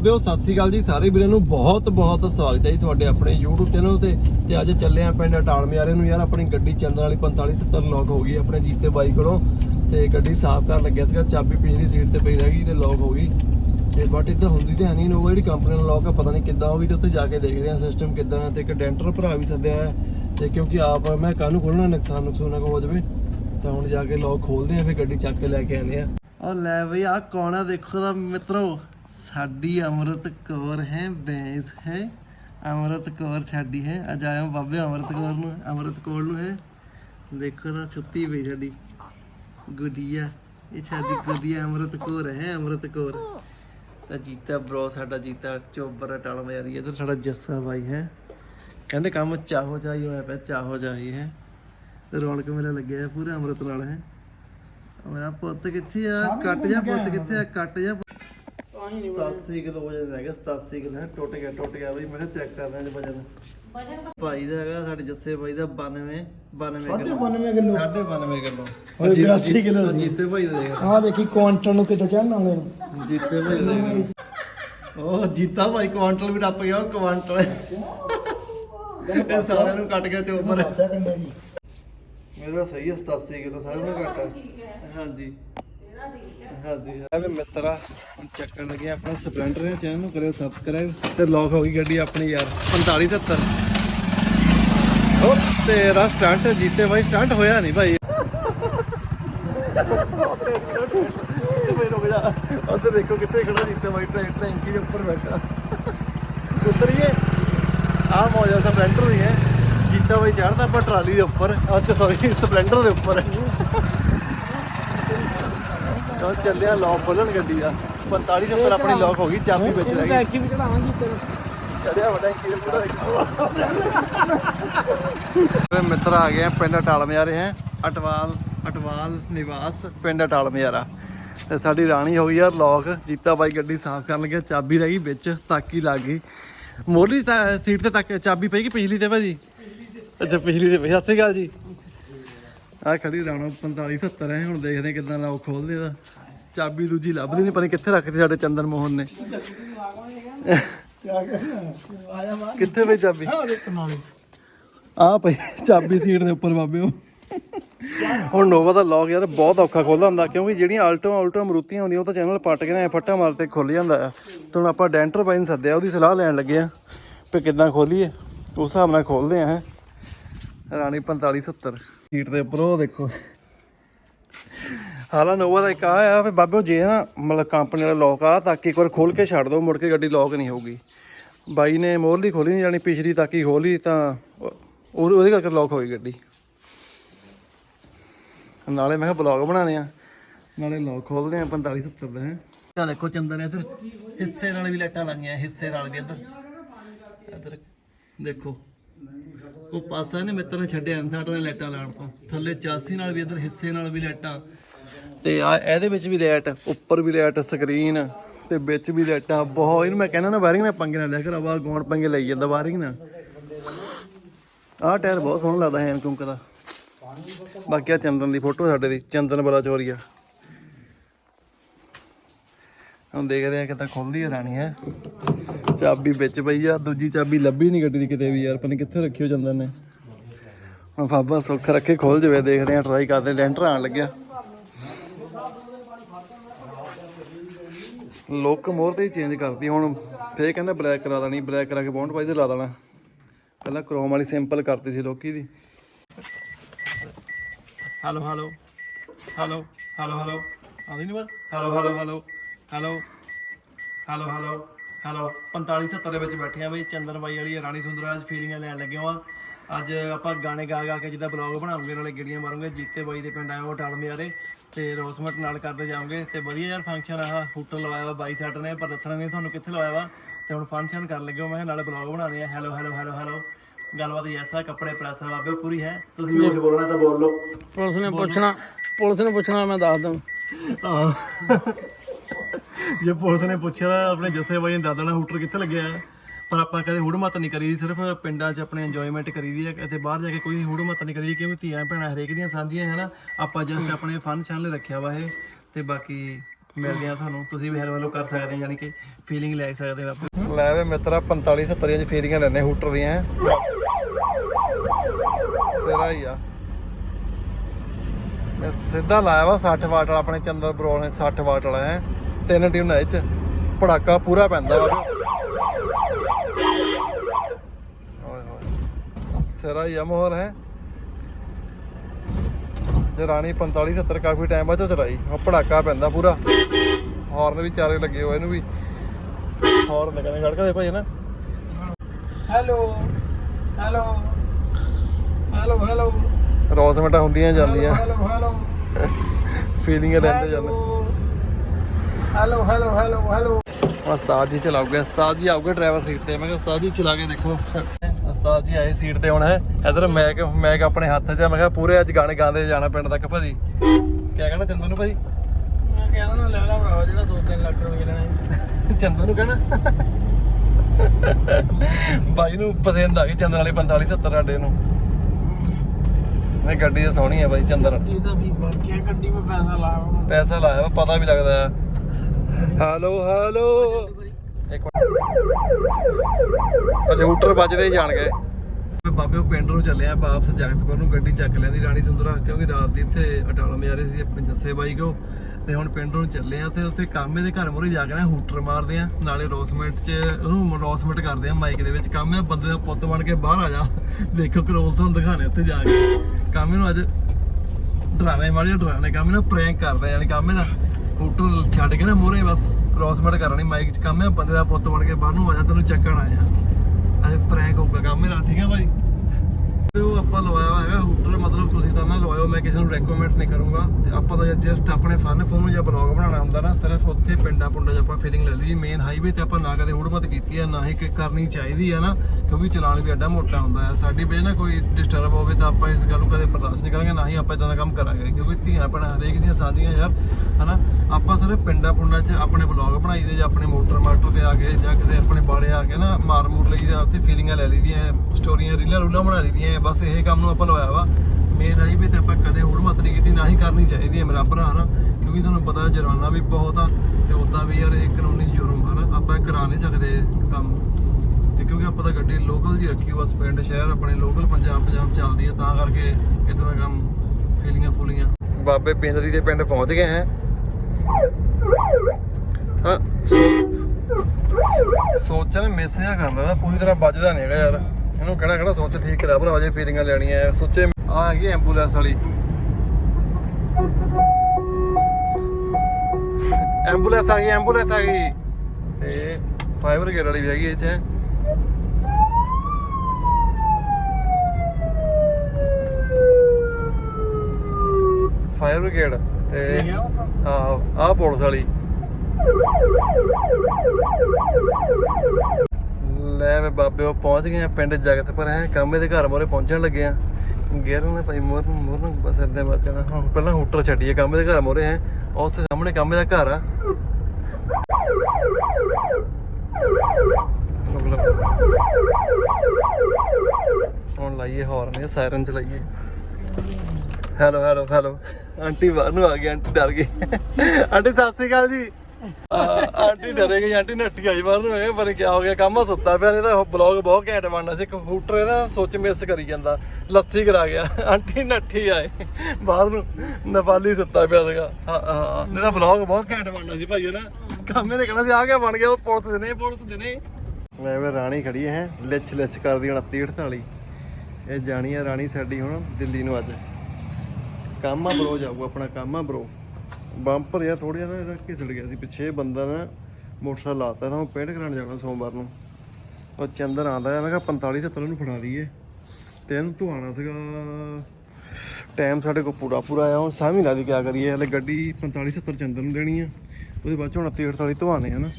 ਬਾਬਿਓ, ਸਤਿ ਸ੍ਰੀ ਅਕਾਲ ਜੀ। ਸਾਰੇ ਵੀਰਾਂ ਨੂੰ ਬਹੁਤ ਬਹੁਤ ਸਵਾਗਤ ਹੈ ਜੀ ਤੁਹਾਡੇ ਆਪਣੇ YouTube ਚੈਨਲ ਤੇ। ਤੇ ਅੱਜ ਚੱਲੇ ਆ ਪਿੰਡ ਟਾਲਮਿਆਰੇ ਨੂੰ। ਯਾਰ, ਆਪਣੀ ਗੱਡੀ ਚੰਦਰ ਵਾਲੀ 4570 ਲੌਕ ਹੋ ਗਈ ਆਪਣੇ ਜੀਤੇ ਬਾਈ ਕੋਲੋਂ। ਤੇ ਗੱਡੀ ਸਾਫ਼ ਕਰਨ ਲੱਗਿਆ ਸੀਗਾ। ਚਾਬੀ ਪਿਛਲੀ ਸੀਟ ਤੇ ਪਈ ਰਹਿ ਗਈ ਤੇ ਲੌਕ ਹੋ ਗਈ। ਤੇ ਬਟ ਇਦਾਂ ਹੁੰਦੀ ਤੇ ਹੈ ਨਹੀਂ। ਨੋ ਜਿਹੜੀ ਕੰਪਨੀ ਨਾਲ ਲੌਕ ਆ, ਪਤਾ ਨਹੀਂ ਕਿੱਦਾਂ ਹੋ ਗਈ ਤੇ ਉੱਥੇ ਜਾ ਕੇ ਦੇਖਦੇ ਆ ਸਿਸਟਮ ਕਿੱਦਾਂ ਤੇ ਇੱਕ ਡੈਂਟਰ ਭਰਾ ਵੀ ਸੱਦਿਆ ਹੈ। ਤੇ ਕਿਉਂਕਿ ਆਪ ਮੈਂ ਕੱਲ ਨੂੰ ਖੋਲਣਾ ਨੁਕਸਾਨ ਨੁਕਸਾਨ ਨਾ ਹੋ ਜਾਵੇ। ਤਾਂ ਹੁਣ ਜਾ ਕੇ ਲੌਕ ਖੋਲਦੇ ਆ ਫਿਰ ਗੱਡੀ ਚੱਕ ਕੇ ਲੈ ਕੇ ਆਉਂਦੇ ਆ ਉਹ ਲੈ ਬਈ ਆ ਕੌਣ ਆ ਦੇਖੋ ਦਾ ਮਿੱਤਰੋ। ਸਾਡੀ ਅਮਰਤ ਕੌਰ ਹੈ ਬੈਂਸ ਹੈ। ਅਮਰਤ ਕੌਰ ਸਾਡੀ ਹੈ। ਅੱਜ ਆਇਆ ਬਾਬੇ ਅਮਰਤ ਕੌਰ ਨੂੰ ਅਮਰਤ ਕੌਰ ਨੂੰ ਹੈ। ਦੇਖੋ ਤਾਂ ਛੁੱਤੀ ਪਈ ਸਾਡੀ। ਗੁੱਡੀਆ ਇਹ ਸਾਡੀ ਗੁੱਡੀਆ ਅਮਰਤ ਕੌਰ ਹੈ ਅਮਰਤ ਕੌਰ। ਤਾਂ ਜੀਤਾ ਬ్రో ਸਾਡਾ ਜੀਤਾ ਚੋਬਰ ਟਾਲ ਮਾਰੀ ਇਧਰ ਸਾਡਾ ਜੱਸਾ ਬਾਈ ਹੈ। ਕਹਿੰਦੇ ਕੰਮ ਚਾਹੋ ਚਾਹੀ ਹੋਇਆ ਪਿਆ ਚਾਹੋ ਚਾਹੀ ਹੈ। ਰੌਣਕ ਮੇਰਾ ਲੱਗਿਆ ਪੂਰਾ ਅਮਰਤ ਨਾਲ ਹੈ। ਮੇਰਾ ਪੁੱਤ ਕਿੱਥੇ ਆ? ਕੱਟ ਜਾ ਪੁੱਤ ਕਿੱਥੇ ਆ? ਕੱਟ ਜਾ 87 ਕਿਲੋ ਵਜਨ ਹੈਗਾ 87 ਕਿਲੋ ਹੈ ਟੁੱਟ ਗਿਆ ਟੁੱਟ ਗਿਆ ਬਈ ਮੈਂ ਕਿਹਾ ਚੈੱਕ ਕਰਦੇ ਹਾਂ ਜੀ ਵਜਨ ਭਾਈ ਦਾ ਹੈਗਾ ਸਾਡੇ ਜੱਸੇ ਭਾਈ ਦਾ 92 92 ਕਿਲੋ। 92 ਕਿਲੋ। 92 ਕਿਲੋ। ਹੋਰ 82 ਕਿਲੋ। ਜੀਤੇ ਭਾਈ ਦਾ ਦੇਖ ਆਹ ਦੇਖੀ ਕੁਆਂਟਲ ਨੂੰ ਕਿਤੇ ਚੜਨ ਵਾਲੇ ਨੂੰ। ਜੀਤੇ ਭਾਈ ਦਾ ਉਹ ਜੀਤਾ ਭਾਈ ਕੁਆਂਟਲ ਵੀ ਟੱਪ ਗਿਆ ਉਹ ਕੁਆਂਟਲ ਇਹ ਸਾਰਿਆਂ ਨੂੰ ਕੱਟ ਗਿਆ ਚੋਪਰ। ਮੇਰਾ ਸਹੀ ਹੈ 87 ਕਿਲੋ ਸਾਰਿਆਂ ਨੂੰ ਹੈ। ਹਾਂਜੀ। ਹਾਂਜੀ ਹਾਂ ਮਿੱਤਰਾ, ਹੁਣ ਚੱਕਣ ਲੱਗੇ ਆਪਣਾ ਸਪਲੈਂਡਰ ਹੈ ਚੈਨਲ ਨੂੰ, ਕਰਿਓ ਸਬਸਕ੍ਰਾਈਬ ਤੇ ਲੌਕ ਹੋ ਗਈ ਗੱਡੀ ਆਪਣੀ ਯਾਰ 4570 ਉਹ ਤੇਰਾ ਸਟੰਟ ਜੀਤੇ ਭਾਈ ਸਟੰਟ ਹੋਇਆ ਨਹੀਂ ਭਾਈ। ਉੱਧਰ ਦੇਖੋ ਕਿੱਥੇ ਖੜਾ ਜੀਤੇ ਭਾਈ ਟਰੈਕ ਟੈਂਕੀ ਦੇ ਉੱਪਰ ਬੈਠਾ। ਉਤਰੀਏ। ਆ ਮੌਜਾ ਸਪਲੈਂਡਰ ਹੀ ਹੈ। ਜੀਤਾ ਭਾਈ ਚੜਦਾ ਆਪਾਂ ਟਰਾਲੀ ਦੇ ਉੱਪਰ। ਅੱਛਾ ਸੌਰੀ ਸਪਲੈਂਡਰ ਦੇ ਉੱਪਰ। ਚਲ ਚੱਲਿਆ ਲੌਕ ਖੋਲਣ ਗੱਡੀ ਦਾ। 45 ਦੇ ਉੱਪਰ ਆਪਣੀ ਲੌਕ ਹੋ ਗਈ ਚਾਬੀ ਵਿੱਚ ਰਹਿ ਗਈ। ਟੈਂਕੀ ਵੀ ਚੜਾਵਾਂਗੀ ਤੈਨੂੰ। ਚੜਿਆ ਵੱਡਾ ਕੀ ਪੂਰਾ ਮਿੱਤਰ ਆ ਗਏ ਆ ਪਿੰਡ ਟਾਲਮਿਆਰੇ ਹੈ। ਅਟਵਾਲ ਅਟਵਾਲ ਨਿਵਾਸ ਪਿੰਡ ਟਾਲਮਿਆਰਾ ਤੇ ਸਾਡੀ ਰਾਣੀ ਹੋ ਗਈ ਯਾਰ ਲੌਕ ਜੀਤਾ ਬਾਈ ਗੱਡੀ ਸਾਫ਼ ਕਰਨ ਲੱਗਿਆ ਚਾਬੀ ਰਹਿ ਗਈ ਵਿੱਚ ਤਾਕੀ ਲੱਗ ਗਈ। ਮੋਰਲੀ ਸੀਟ ਤੇ ਤੱਕ ਚਾਬੀ ਪਈ ਕਿ ਪਿਛਲੀ ਤੇ ਭਾਜੀ? ਅੱਛਾ ਪਿਛਲੀ ਤੇ ਪਈ। ਸਤਿ ਸ਼੍ਰੀ ਅਕਾਲ ਜੀ। ਆ ਖੜੀ ਰਾਣੋ 45 70 ਹੈ ਹੁਣ ਦੇਖਦੇ ਹਾਂ ਕਿਦਾਂ ਲੌਕ ਖੋਲਦੇ ਇਹਦਾ ਚਾਬੀ ਦੂਜੀ ਲੱਭਦੀ ਨਹੀਂ ਪਤਾ ਨੀ ਕਿੱਥੇ ਰੱਖਦੀ ਸਾਡੇ ਚੰਦਨ ਮੋਹਨ ਨੇ। ਕਿਆ ਕਰਨਾ ਆਇਆ ਕਿੱਥੇ ਪਈ ਚਾਬੀ? ਆ ਪਈ ਚਾਬੀ ਸੀਟ ਦੇ ਉੱਪਰ ਬਾਬਿਓ ਹੁਣ ਨੋਵਾ ਦਾ ਲੌਕ ਯਾਰ ਬਹੁਤ ਔਖਾ ਖੋਲਦਾ ਹੁੰਦਾ, ਕਿਉਂਕਿ ਜਿਹੜੀਆਂ ਆਲਟੋ ਆਲਟੋ ਅਮਰੂਤੀਆਂ ਹੁੰਦੀਆਂ, ਉਹ ਤਾਂ ਚੈਨਲ ਪੱਟ ਕੇ ਨਾ ਫੱਟਾ ਮਾਰ ਤੇ ਖੁੱਲ ਜਾਂਦਾ ਆ। ਤੇ ਹੁਣ ਆਪਾਂ ਡੈਂਟਰ ਬਾਈ ਨੂੰ ਸੱਦਿਆ, ਉਹਦੀ ਸਲਾਹ ਲੈਣ ਲੱਗੇ ਆ ਵੀ ਕਿੱਦਾਂ ਖੋਲੀਏ। ਉਸ ਹਿਸਾਬ ਨਾਲ ਖੋਲਦੇ ਆ ਰਾਣੀ ਰਾਣੀ 4570 ਸੀਟ ਦੇ ਉੱਪਰ ਉਹ ਦੇਖੋ। ਹਾਲਾ ਨੋਵਾ ਦਾ ਇੱਕ ਆ ਆ ਵੀ ਬਾਬਿਓ ਜੇ ਨਾ ਮਤਲਬ ਕੰਪਨੀ ਦਾ ਲੌਕ ਆ ਤਾਂ ਕਿ ਇੱਕ ਵਾਰ ਖੋਲ ਕੇ ਛੱਡ ਦੋ ਮੁੜ ਕੇ ਗੱਡੀ ਲੌਕ ਨਹੀਂ ਹੋਊਗੀ। ਬਾਈ ਨੇ ਮੋਰਲੀ ਖੋਲੀ ਨਹੀਂ ਜਾਣੀ ਪਿਛਲੀ ਤਾਕੀ ਖੋਲੀ ਤਾਂ ਉਹ- ਉਹ- ਉਹਦੇ ਕਰਕੇ ਲੌਕ ਹੋਈ ਗੱਡੀ। ਨਾਲੇ ਮੈਂ ਕਿਹਾ ਬਲੌਗ ਬਣਾਣੇ ਆ। ਨਾਲੇ ਲੌਕ ਖੋਲਦੇ ਆ 45 70 ਦਾ ਹੈ। ਆ ਦੇਖੋ ਚੰਦਰ ਨੇ ਇੱਧਰ ਹਿੱਸੇ ਨਾਲ ਵੀ ਲਾਈਟਾਂ ਲਾਈਆਂ ਹਿੱਸੇ ਨਾਲ ਵੀ ਇੱਧਰ। ਇੱਧਰ ਦੇਖੋ। ਉਹ ਪਾਸਾ ਨੇ ਮਿੱਤਰ ਨੇ ਛੱਡਿਆ ਨੀ ਸਾਡੇ ਨੇ ਲਾਈਟਾਂ ਲਾਉਣ ਤੋਂ। ਥੱਲੇ 84 ਨਾਲ ਵੀ, ਇੱਧਰ ਹਿੱਸੇ ਨਾਲ ਵੀ ਲਾਈਟਾਂ। ਤੇ ਆ, ਇਹਦੇ ਵਿੱਚ ਵੀ ਲਾਈਟ, ਉੱਪਰ ਵੀ ਲਾਈਟ, ਸਕਰੀਨ ਤੇ ਵਿੱਚ ਵੀ ਲਾਈਟਾਂ, ਬਹੁਤ, ਇਹਨੂੰ ਮੈਂ ਕਹਿੰਦਾ ਨਾ, ਵਾਇਰਿੰਗ ਨਾਲ ਪੰਗੇ ਨਾ ਲਿਆ ਕਰ ਆਵਾ ਗੌਣ ਪੰਗੇ ਲਈ ਜਾਂਦਾ ਵਾਇਰਿੰਗ ਨਾਲ। ਆਹ ਟਾਇਰ ਬਹੁਤ ਸੋਹਣਾ ਲੱਗਦਾ ਹੈ ਕੁੰਕ ਦਾ। ਬਾਕੀ ਆ ਚੰਦਨ ਦੀ ਫੋਟੋ ਸਾਡੇ ਦੀ, ਚੰਦਨ ਬਲਾ ਚੋਰੀਆ ਹੁਣ ਦੇਖਦੇ ਆ ਕਿੱਦਾਂ ਖੁੱਲਦੀ ਹੈ ਰਾਣੀ, ਹੈ। ਚਾਬੀ ਵਿੱਚ ਪਈ ਆ, ਦੂਜੀ ਚਾਬੀ ਲੱਭੀ ਨਹੀਂ ਗੱਡੀ ਦੀ ਕਿਤੇ ਵੀ ਯਾਰ, ਪਤਾ ਨੀ ਕਿੱਥੇ ਰੱਖੀ ਹੋ ਚੰਦਨ ਨੇ। ਹੁਣ ਬਾਬਾ ਸੁੱਖ ਰੱਖੇ ਖੋਲ ਜਵੇ, ਦੇਖਦੇ ਆ ਟਰਾਈ ਕਰਦੇ, ਲੈਂਟਰ ਆਣ ਲੱਗਿਆ। ਲੋਕ ਮੋਰ ਤੇ ਚੇਂਜ ਕਰਦੀ ਹੁਣ ਫੇਰ ਕਹਿੰਦਾ ਬਲੈਕ ਕਰਾ ਦੇਣੀ ਬਲੈਕ ਕਰਾ ਕੇ ਬੌਂਡ ਵਾਈਜ਼ਰ ਲਾ ਦੇਣਾ। ਪਹਿਲਾਂ ਕ੍ਰੋਮ ਵਾਲੀ ਸਿੰਪਲ ਕਰਤੀ ਸੀ ਲੋਕੀ ਦੀ। Hello hello hello hello hello ਆਉਂਦੀ ਨਹੀਂ ਬਾਤ? Hello hello hello hello hello hello hello 45 70 ਦੇ ਵਿੱਚ ਬੈਠੇ ਆ ਬਈ ਚੰਦਨ ਬਾਈ ਵਾਲੀ ਰਾਣੀ ਸੁੰਦਰਾਜ ਫੀਲਿੰਗਾਂ ਲੈਣ ਲੱਗੇ ਆ। ਅੱਜ ਆਪਾਂ ਗਾਣੇ ਗਾ ਗਾ ਕੇ ਜਿੱਦਾਂ ਬਲੌਗ ਬਣਾਉਂਗੇ ਨਾਲੇ ਗਿੜੀਆਂ ਮਾਰੂਗੇ ਜੀਤੇ ਬਾਈ ਦੇ ਪਿੰਡ ਆਏ ਉਹ ਟਾਲ ਮਿਆਰੇ ਤੇ ਰੋਸਮਟ ਨਾਲ ਕਰਦੇ ਜਾਵਾਂਗੇ ਤੇ ਵਧੀਆ ਯਾਰ ਫੰਕਸ਼ਨ ਆ ਹੋਟਲ ਲਵਾਇਆ ਵਾ ਬਾਈ ਸੈਟ ਨੇ ਪਰ ਦੱਸਣਾ ਨਹੀਂ ਤੁਹਾਨੂੰ ਕਿੱਥੇ ਲਵਾਇਆ ਵਾ। ਤੇ ਹੁਣ ਫੰਕਸ਼ਨ ਕਰ ਲੱਗੇ ਹੋ ਮੈਂ ਨਾਲੇ ਬਲੌਗ ਬਣਾਉਂਦੇ ਆ। ਹੈਲੋ ਹੈਲੋ ਹੈਲੋ ਹੈਲੋ ਗੱਲਬਾਤ ਐਸਾ ਕੱਪੜੇ ਪ੍ਰੈਸ ਆ ਬਾਬੇ ਪੂਰੀ ਹੈ? ਤੁਸੀਂ ਵੀ ਕੁਝ ਬੋਲਣਾ ਤਾਂ ਬੋਲ ਲਓ। ਪੁਲਿਸ ਨੇ ਪੁੱਛਣਾ ਪੁਲਿਸ ਨੇ ਪੁੱਛਣਾ ਮੈਂ ਦੱਸ ਦੂੰ ਆਹੋ। ਜੇ ਪੁਲਿਸ ਨੇ ਪੁੱਛਿਆ ਤਾਂ ਆਪਣੇ ਜੱਸੇ ਬਾਈ ਨੇ ਦਾਦਾ ਨਾਲ ਹੂਟਰ ਕਿੱਥੇ ਲੱਗਿਆ? ਹੈ ਪਰ ਆਪਾਂ ਕਦੇ ਹੁੜਮਤ ਨਹੀਂ ਕਰੀ, ਸਿਰਫ ਪਿੰਡਾਂ 'ਚ ਆਪਣੇ ਇੰਜੋਇਮੈਂਟ ਕਰੀਦੀ ਹੈ ਅਤੇ ਬਾਹਰ ਜਾ ਕੇ ਕੋਈ ਹੁੜਮਤ ਨਹੀਂ ਕਰੀ ਕਿਉਂਕਿ ਧੀਆਂ ਭੈਣਾਂ ਹਰੇਕ ਦੀਆਂ ਸਾਂਝੀਆਂ ਹੈ ਨਾ। ਆਪਾਂ ਜਸਟ ਆਪਣੇ ਫਨ ਚੈਨਲ ਰੱਖਿਆ ਵਾ ਇਹ। ਤੇ ਬਾਕੀ ਮਿਲਦੇ ਆ ਤੁਹਾਨੂੰ। ਤੁਸੀਂ ਵੀ ਹਰ ਵੱਲੋਂ ਕਰ ਸਕਦੇ ਹੋ, ਯਾਨੀ ਕਿ ਫੀਲਿੰਗ ਲੈ ਸਕਦੇ ਹੋ ਆਪਣੀ ਲੈ ਵੇ ਮਿੱਤਰਾ 45 70 ਇੰਚ ਫੇਰੀਆਂ ਲੈਣੇ ਹੂਟਰ ਦੀਆਂ ਸਿਰਾ ਹੀ ਆ। ਇਹ ਸਿੱਧਾ ਲਾਇਆ ਵਾ 60 ਵਾਟ ਵਾਲਾ, ਆਪਣੇ ਚੰਦਰ ਬਰੋ ਨੇ 60 ਵਾਟ ਵਾਲਾ, ਹੈ। ਤਿੰਨ ਟਿਊਨ ਇਹ ਚ ਪੜਾਕਾ ਪੂਰਾ ਪੈਂਦਾ ਵਾ। ਸਿਰਾ ਹੀ ਆ ਮੋਹਰ ਹੈ। ਜੇ ਰਾਣੀ 45 70 ਕਾਫੀ ਟਾਈਮ ਬਾਅਦ ਚਲਾਈ ਉਹ ਪੜਾਕਾ ਪੈਂਦਾ ਪੂਰਾ। ਹਾਰਨ ਵੀ ਚਾਰੇ ਲੱਗੇ ਹੋਏ ਇਹਨੂੰ ਵੀ। ਹਾਰਨ ਲੱਗਣੇ ਖੜਕਦੇ ਭਾਈ ਨਾ। Hello hello hello hello. ਰੋਸਮਟਾ ਹੁੰਦੀਆਂ ਜਾਂਦੀਆਂ। ਹੈਲੋ ਹੈਲੋ ਫੀਲਿੰਗਾਂ ਲੈਂਦੇ ਜਾਂਦੇ। ਹੈਲੋ ਹੈਲੋ ਹੈਲੋ ਹੈਲੋ ਉਸਤਾਦ ਜੀ ਚਲਾਉਗੇ ਉਸਤਾਦ ਜੀ ਆਉਗੇ ਡਰਾਈਵਰ ਸੀਟ ਤੇ। ਮੈਂ ਕਿਹਾ ਉਸਤਾਦ ਜੀ ਚਲਾ ਕੇ ਦੇਖੋ। ਉਸਤਾਦ ਜੀ ਆਏ ਸੀਟ ਤੇ ਹੁਣ। ਹੈ ਇਧਰ ਮੈਕ ਮੈਕ ਆਪਣੇ ਹੱਥ 'ਚ ਆ। ਮੈਂ ਕਿਹਾ ਪੂਰੇ ਅੱਜ ਗਾਣੇ ਗਾਉਂਦੇ ਜਾਣਾ ਪਿੰਡ ਤੱਕ ਭਾਜੀ। ਕਿਆ ਕਹਿਣਾ ਚੰਦੂ ਨੂੰ ਭਾਜੀ? ਮੈਂ ਕਹਿੰਦਾ ਨਾ ਲੈ ਲਾ ਭਰਾ ਜਿਹੜਾ 2-3 ਲੱਖ ਰੁਪਏ ਲੈਣਾ ਹੈ ਚੰਦੂ ਨੂੰ ਕਹਿਣਾ। ਬਾਈ ਨੂੰ ਪਸੰਦ ਆ ਗਈ ਚੰਦਰ ਵਾਲੀ 45 70 ਸਾਡੇ ਨੂੰ। ਇਹ ਗੱਡੀ ਤਾਂ ਸੋਹਣੀ ਆ ਬਾਈ ਚੰਦਰ ਇਹ ਤਾਂ ਵੀ ਬਾਕੀ ਗੱਡੀ 'ਤੇ ਪੈਸਾ ਲਾਇਆ ਪੈਸਾ ਲਾਇਆ ਪਤਾ ਵੀ ਲੱਗਦਾ ਆ। ਹੈਲੋ ਹੈਲੋ ਇੱਕ ਮਿੰਟ ਅਜੇ ਹੂਟਰ ਵੱਜਦੇ ਹੀ ਜਾਣ ਗਏ ਬਾਬੇ, ਉਹ ਪਿੰਡ ਨੂੰ ਚੱਲੇ ਵਾਪਸ ਜਗਤਪੁਰ ਨੂੰ, ਗੱਡੀ ਚੱਕ ਲੈਂਦੀ ਰਾਣੀ ਸੁੰਦਰਾ, ਕਿਉਂਕਿ ਰਾਤ ਦੀ ਇੱਥੇ ਅਟਾਲਮ ਜਾ ਸੀ ਆਪਣੇ ਜੱਸੇ ਬਾਈ ਕੋ। ਤੇ ਹੁਣ ਪਿੰਡ ਨੂੰ ਚੱਲੇ ਆ ਤੇ ਉੱਥੇ ਕਾਮੇ ਦੇ ਘਰ ਮੂਹਰੇ ਜਾ ਕੇ ਨਾ ਹੂਟਰ ਮਾਰਦੇ ਆ, ਨਾਲੇ ਰੋਸਮੈਂਟ 'ਚ ਉਹਨੂੰ ਰੋਸਮੈਂਟ ਕਰਦੇ ਆ ਮਾਈਕ ਦੇ ਵਿੱਚ। ਕਾਮੇ ਬੰਦੇ ਦਾ ਪੁੱਤ ਬਣ ਕੇ ਬਾਹਰ ਆ ਜਾ। ਦੇਖੋ ਕਰੋਲ ਤੁਹਾਨੂੰ ਦਿਖਾਣੇ ਉੱਥੇ ਜਾ ਕੇ। ਕਾਮੇ ਨੂੰ ਅੱਜ ਡਰਾਣੇ ਵਾਲੇ ਡਰਾਣੇ, ਕਾਮੇ ਨਾ ਪ੍ਰੈਂਕ ਕਰਦੇ ਯਾਨੀ ਕਾਮੇ ਨਾਲ ਨਾ ਛੱਡ ਕੇ ਨਾ ਮੂਹਰੇ ਬਸ ਕ੍ਰੋਸਮੈਟ ਕਰਨੀ ਮਾਈਕ 'ਚ ਕੰਮ ਹੈ, ਬੰਦੇ ਦਾ ਪੁੱਤ ਬਣ ਕੇ ਬਾਹਰ ਨੂੰ ਆ ਜਾ, ਤੈਨੂੰ ਚੱਕਣ ਆਇਆ। ਅੱਜ ਪ੍ਰੈਂਕ ਹੋਊਗਾ ਕੰਮ ਮੇਰਾ, ਠੀਕ ਹੈ ਭਾਈ? ਉਹ ਆਪਾਂ ਲਵਾਇਆ ਹੈਗਾ ਹੂਟਰ ਮਤਲਬ ਤੁਸੀਂ ਤਾਂ ਨਾ ਲਵਾਇਓ, ਮੈਂ ਕਿਸੇ ਨੂੰ ਰეკਮੈਂਡ ਨਹੀਂ ਕਰੂੰਗਾ। ਤੇ ਆਪਾਂ ਤਾਂ ਜਸਟ ਆਪਣੇ ਫਨ ਫੋਨ ਨੂੰ ਜਾਂ ਬਲੌਗ ਬਣਾਉਣਾ ਹੁੰਦਾ ਨਾ, ਸਿਰਫ ਉੱਥੇ ਪਿੰਡਾਂ ਪੁੰਡਾਂ 'ਚ ਆਪਾਂ ਫੀਲਿੰਗ ਲੈ ਲਈ ਮੇਨ ਹਾਈਵੇ ਤੇ ਆਪਾਂ ਨਾ ਕਦੇ ਹੁੜਮਤ ਕੀਤੀ ਹੈ ਨਾ ਹੀ ਕਰਨੀ ਚਾਹੀਦੀ ਹੈ ਨਾ, ਕਿਉਂਕਿ ਚਲਾਨ ਵੀ ਐਡਾ ਮੋਟਾ ਹੁੰਦਾ ਹੈ ਸਾਡੀ ਵਜ੍ਹਾ ਨਾਲ ਕੋਈ ਡਿਸਟਰਬ ਹੋਵੇ ਤਾਂ ਆਪਾਂ ਇਸ ਗੱਲ ਨੂੰ ਕਦੇ ਬਰਦਾਸ਼ਤ ਨਹੀਂ ਕਰਾਂਗੇ, ਨਾ ਹੀ ਆਪਾਂ ਇਦਾਂ ਦਾ ਕੰਮ ਕਰਾਂਗੇ, ਕਿਉਂਕਿ ਧੀਆਂ ਆਪਣਾ ਹਰੇਕ ਦੀਆਂ ਸਾਂਝੀਆਂ ਯਾਰ, ਹਨਾ? ਆਪਾਂ ਸਿਰਫ ਪਿੰਡਾਂ ਪੁੰਡਾਂ 'ਚ ਆਪਣੇ ਬਲੌਗ ਬਣਾਈਦੇ ਜਾਂ ਆਪਣੇ ਮੋਟਰ ਮਾਟੋ ਤੇ ਆ ਕੇ ਜਾਂ ਕਿਤੇ ਆਪਣੇ ਬਾੜੇ ਆ ਕੇ ਨਾ, ਮਾਰ ਮੂਰ ਲਈਦਾ ਉੱਥੇ ਫੀਲਿੰਗਾਂ ਲੈ ਲਈਦੀਆਂ ਸਟੋਰੀਆਂ ਰੀਲਾਂ ਰੂਲਾਂ ਬਣਾ ਲਈਦੀਆਂ ਬਸ ਇਹ ਕੰਮ ਨੂੰ ਆਪਾਂ ਲਵਾਇਆ ਵਾ। ਮੇਨ ਆਈ ਵੀ ਤੇ ਆਪਾਂ ਕਦੇ ਹੋਰ ਹੁੜਮਤ ਨਹੀਂ ਕੀਤੀ, ਨਾ ਹੀ ਕਰਨੀ ਚਾਹੀਦੀ ਹੈ ਮੇਰਾ ਭਰਾ ਨਾ, ਕਿਉਂਕਿ ਤੁਹਾਨੂੰ ਪਤਾ ਜੁਰਮਾਨਾ ਵੀ ਬਹੁਤ ਆ ਤੇ ਉਦਾਂ ਵੀ ਯਾਰ ਇਹ ਕਾਨੂੰਨੀ ਜੁਰਮ ਆ ਨਾ, ਆਪਾਂ ਕਰਾ ਨਹੀਂ ਸਕਦੇ ਕੰਮ। ਤੇ ਕਿਉਂਕਿ ਆਪਾਂ ਤਾਂ ਗੱਡੀ ਲੋਕਲ ਜੀ ਰੱਖੀ, ਬਸ ਪਿੰਡ, ਸ਼ਹਿਰ ਆਪਣੇ ਲੋਕਲ ਪੰਜਾਬ ਪੰਜਾਬ ਚੱਲਦੀ ਹੈ ਤਾਂ ਕਰਕੇ ਇਦਾਂ ਦਾ ਕੰਮ ਫੀਲਿੰਗਾਂ ਫੂਲੀਆਂ। ਬਾਬੇ ਬੇਂਦਰੀ ਦੇ ਪਿੰਡ ਪਹੁੰਚ ਗਏ ਹੈ। ਹਾਂ ਸੋਚਣ ਮਿਸ ਕਰਦਾ ਨਾ, ਪੂਰੀ ਤਰ੍ਹਾਂ ਵੱਜਦਾ ਨਹੀਂ ਹੈਗਾ ਯਾਰ। ਇਹਨੂੰ ਕਿਹੜਾ ਕਿਹੜਾ ਸੋਚ ਠੀਕ ਕਰਾ ਭਰਾ ਜੇ ਫੀਲਿੰਗਾਂ ਲੈਣੀਆਂ ਸੋਚੇ ਆ ਹੈਗੀ ਐਂਬੂਲੈਂਸ ਵਾਲੀ। ਐਂਬੂਲੈਂਸ ਆ ਗਈ ਐਂਬੂਲੈਂਸ ਆ ਗਈ। ਤੇ ਫਾਈਬਰ ਬ੍ਰਿਗੇਡ ਵਾਲੀ ਵੀ ਹੈਗੀ ਇਹ ਚ। ਫਾਇਰ ਬ੍ਰਿਗੇਡ ਤੇ ਆਹ ਆਹ ਪੁਲਿਸ ਵਾਲੀ। ਲੈ ਵੇ ਬਾਬੇ ਪਹੁੰਚ ਗਏ ਆ ਪਿੰਡ ਜਗਤਪੁਰ ਹੈ, ਕਾਮੇ ਦੇ ਘਰ ਮੋਰੇ ਪਹੁੰਚਣ ਲੱਗੇ ਆ। ਗੇਰ ਨੇ ਭਾਈ ਮੋਰ ਮੋਰ ਨੂੰ ਬਸ ਏਦਾਂ ਬਚਣਾ ਹੁਣ ਪਹਿਲਾਂ ਹੂਟਰ ਛੱਡੀਏ ਕਾਮੇ ਦੇ ਘਰ ਮੋਰੇ, ਹੈ। ਉੱਥੇ ਸਾਹਮਣੇ ਕਾਮੇ ਦਾ ਘਰ ਆ। ਹੁਣ ਲਾਈਏ ਹਾਰਨ ਇਹ ਸਾਇਰਨ ਚਲਾਈਏ। ਹੈਲੋ ਹੈਲੋ ਹੈਲੋ ਆਂਟੀ ਬਾਹਰ ਨੂੰ ਆ ਗਈ ਆਂਟੀ ਡਰ ਗਈ ਆਂਟੀ ਸਤਿ ਸ਼੍ਰੀ ਅਕਾਲ ਜੀ। ਆ, ਆਂਟੀ ਡਰੇ ਗਈ ਆਂਟੀ ਨੱਠੀ ਆਈ ਬਾਹਰ ਨੂੰ ਇਹ ਪਰ ਕੀ ਹੋ ਗਿਆ ਕੰਮ ਸੁੱਤਾ ਪਿਆ ਨਹੀਂ ਤਾਂ ਬਲੌਗ ਬਹੁਤ ਘੈਂਟ ਬਣਨਾ ਸੀ ਕੰਪਿਊਟਰ ਇਹਦਾ ਸੋਚ ਮਿਸ ਕਰੀ ਜਾਂਦਾ ਲੱਸੀ ਕਰਾ ਗਿਆ। ਆਂਟੀ ਨੱਠੀ ਆਏ ਬਾਹਰ ਨੂੰ ਨੇਪਾਲੀ ਸੁੱਤਾ ਪਿਆ ਸੀਗਾ। ਹਾਂ ਹਾਂ ਨਹੀਂ ਤਾਂ ਬਲੌਗ ਬਹੁਤ ਘੈਂਟ ਬਣਨਾ ਸੀ ਭਾਈ ਨਾ ਕੰਮ ਇਹਨੇ ਕਹਿਣਾ ਸੀ ਆ ਗਿਆ ਬਣ ਗਿਆ ਉਹ ਪੁਲਿਸ ਦੇ ਨੇ ਪੁਲਿਸ ਦੇ ਨੇ। ਮੈਂ ਵੇ ਰਾਣੀ ਖੜੀ ਹੈ ਲਿਚ ਲਿਚ ਕਰਦੀ 29 48 ਇਹ ਜਾਣੀ ਆ ਰਾਣੀ ਸਾਡੀ ਹੁਣ ਦਿੱਲੀ ਨੂੰ ਅੱਜ। ਕਾਮਾ ਬਰੋ ਜਾਊਗਾ ਆਪਣਾ ਕਾਮਾ ਬਰੋ ਬੰਪਰ ਯਾਰ ਥੋੜਾ ਜਿਹਾ ਨਾ ਇਹਦਾ ਘਿਸੜ ਗਿਆ ਸੀ ਪਿੱਛੇ, ਬੰਦਾ ਨਾ ਮੋਟਰਸਾਈਕਲ ਲਾਤਾ ਤਾਂ ਉਹ ਪੇਂਟ ਕਰਾਉਣ ਜਾਣਾ ਸੋਮਵਾਰ ਨੂੰ। ਉਹ ਚੰਦਰ ਆਂਦਾ ਆ, ਮੈਂ ਕਿਹਾ 45 70 ਨੂੰ ਫੜਾ ਦਈਏ। ਤੇ ਇਹਨੂੰ ਧੁਆਣਾ ਸੀਗਾ। ਟਾਈਮ ਸਾਡੇ ਕੋਲ ਪੂਰਾ ਪੂਰਾ ਆਇਆ ਹੁਣ ਸਾਹ ਮਹੀਨਾ ਦੀ ਕਿਆ ਕਰੀਏ, ਹਲੇ ਗੱਡੀ 45 70 ਚੰਦਰ ਨੂੰ ਦੇਣੀ ਆ। ਉਹਦੇ ਬਾਅਦ 'ਚ 29 48 ਧੁਆਣੇ ਆ ਨਾ।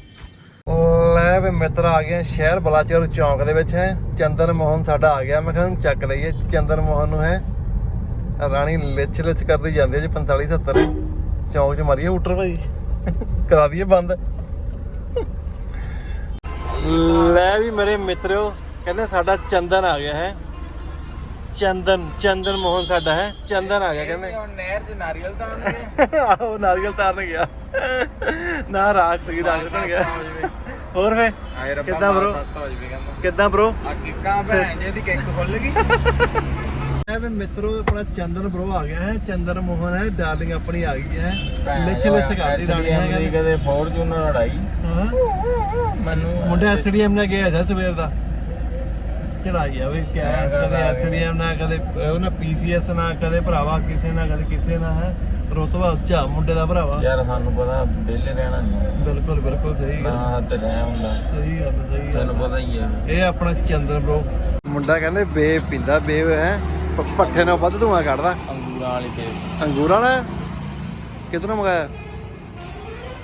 ਲੈ ਵੇ ਮਿੱਤਰ ਆ ਗਿਆ ਸ਼ਹਿਰ ਬਲਾਚੌਰ ਚੌਂਕ ਦੇ ਵਿੱਚ ਹੈ। ਚੰਦਰ ਮੋਹਨ ਸਾਡਾ ਆ ਗਿਆ, ਮੈਂ ਕਿਹਾ ਉਹਨੂੰ ਚੱਕ ਲਈਏ, ਚੰਦਰ ਮੋਹਨ ਨੂੰ ਹੈ। ਰਾਣੀ ਲਿਚ ਲਿਚ ਕਰਦੀ ਜਾਂਦੀ ਹੈ ਜੀ 45 70 ਚੌਂਕ 'ਚ ਮਾਰੀਏ ਹੂਟਰ ਭਾਈ। ਕਰਾ ਦਈਏ ਬੰਦ। ਲੈ ਵੀ ਮੇਰੇ ਮਿੱਤਰੋ ਕਹਿੰਦੇ ਸਾਡਾ ਚੰਦਨ ਆ ਗਿਆ ਹੈ। ਚੰਦਨ ਚੰਦਨ ਮੋਹਨ ਸਾਡਾ ਹੈ। ਚੰਦਨ ਆ ਗਿਆ ਕਹਿੰਦੇ। ਹੁਣ ਨਹਿਰ 'ਚ ਨਾਰੀਅਲ ਤਾਂ ਆਹੋ ਨਾਰੀਅਲ ਤਾਰਨ ਗਿਆ ਨਾ ਰਾਖ ਸਗੀ ਰਾਖ ਸਣ ਗਿਆ ਹੋਰ ਫੇ ਕਿੱਦਾਂ ਕਹਿੰਦਾ। ਕਿੱਦਾਂ ਬ్రో ਆ ਕਿੱਕਾਂ ਭੈਣ ਜੇ ਦੀ ਕਿੱਕ ਖੁੱਲ ਗਈ। ਇਹ ਵੀ ਮਿੱਤਰੋ ਆਪਣਾ ਚੰਦਨ ਬ్రో ਆ ਗਿਆ ਹੈ ਚੰਦਨ ਮੋਹਨ ਹੈ ਡਾਰਲਿੰਗ ਆਪਣੀ ਆ ਗਈ ਹੈ। ਲਿਚ ਲਿਚ ਕਰਦੀ ਰਾਣੀ ਹੈ। ਕਦੇ ਫੋਰਚੂਨਰ ਲੜਾਈ? ਹਾਂ। ਮੈਨੂੰ ਮੁੰਡੇ ਐਸਡੀਐਮ ਨਾਲ ਗਿਆ ਸੀ ਸਵੇਰ ਦਾ। ਚੜਾਈ ਆ ਵੀ ਕੈਸ ਕਦੇ ਐਸਡੀਐਮ ਨਾਲ ਕਦੇ ਉਹ ਨਾ ਪੀਸੀਐਸ ਨਾਲ ਕਦੇ ਭਰਾਵਾ ਕਿਸੇ ਨਾਲ ਕਦੇ ਕਿਸੇ ਨਾਲ ਹੈ। ਰੁਤਬਾ ਉੱਚਾ ਮੁੰਡੇ ਦਾ ਭਰਾਵਾ। ਯਾਰ ਸਾਨੂੰ ਪਤਾ ਵਿਹਲੇ ਰਹਿਣਾ ਨਹੀਂ। ਬਿਲਕੁਲ ਬਿਲਕੁਲ ਸਹੀ ਗੱਲ। ਨਾ ਹੱਥ ਰਹਿ ਹੁੰਦਾ। ਸਹੀ ਗੱਲ ਸਹੀ ਗੱਲ ਤੈਨੂੰ ਪਤਾ ਹੀ ਹੈ ਇਹ ਆਪਣਾ ਚੰਦਨ ਬ్రో ਮੁੰਡਾ ਕਹਿੰਦੇ ਬੇਬ ਪਿੰਦਾ ਬੇਬ ਹੈ। ਪ- ਪੱਠੇ ਨਾਲ ਵੱਧ ਧੂਆਂ ਕੱਢਦਾ। ਅੰਗੂਰਾਂ ਵਾਲੀ ਤੇ। ਅੰਗੂਰਾਂ ਨਾਲ ਕਿਧਰੋਂ ਮੰਗਾਇਆ?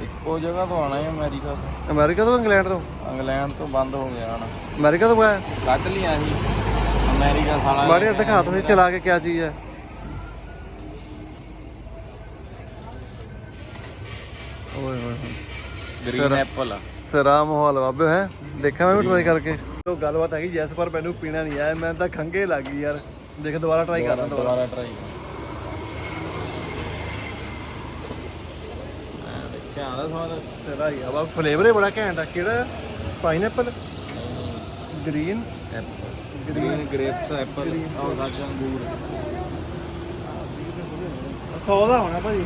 ਇੱਕੋ ਜਗ੍ਹਾ ਤੋਂ ਆਣਾ ਹੈ ਅਮਰੀਕਾ ਤੋਂ। ਅਮਰੀਕਾ ਤੋਂ ਇੰਗਲੈਂਡ ਤੋਂ? ਇੰਗਲੈਂਡ ਤੋਂ ਬੰਦ ਹੋ ਗਿਆ ਹਣਾ। ਅਮਰੀਕਾ ਤੋਂ ਮੰਗਾਇਆ? ਕੱਢ ਲਿਆ ਸੀ। ਅਮਰੀਕਾ ਸਾਲਾ ਮਾੜੀ ਦਿਖਾ ਤੁਸੀਂ ਚਲਾ ਕੇ ਕਿਆ ਚੀਜ਼ ਹੈ। ਓਏ ਹੋਏ ਹੋਏ। ਗ੍ਰੀਨ ਐਪਲ ਆ। ਸਰਾ ਮਾਹੌਲ ਬਾਬੇ ਹੈ? ਦੇਖਾਂ ਮੈਂ ਵੀ ਟਰਾਈ ਕਰਕੇ। ਉਹ ਗੱਲਬਾਤ ਹੈਗੀ ਜੈਸ ਪਰ ਮੈਨੂੰ ਪੀਣਾ ਨਹੀਂ ਆਇਆ ਮੈਂ ਤਾਂ ਖੰਗੇ ਲੱਗ ਗਈ ਯਾਰ। ਦੇਖ ਦੁਬਾਰਾ ਟਰਾਈ ਕਰਾਂ ਦੁਬਾਰਾ ਦੁਬਾਰਾ ਟਰਾਈ ਕਿਆ ਦਾ ਸਵਾਦ ਸਰਾ ਹੀ ਆ। ਬਾ ਫਲੇਵਰ ਹੀ ਬੜਾ ਘੈਂਟ ਆ। ਕਿਹੜਾ? Pineapple green apple green grapes apple ਆਹ ਸਾਡਾ ਅੰਗੂਰ। 100 ਦਾ ਹੋਣਾ ਭਾਜੀ।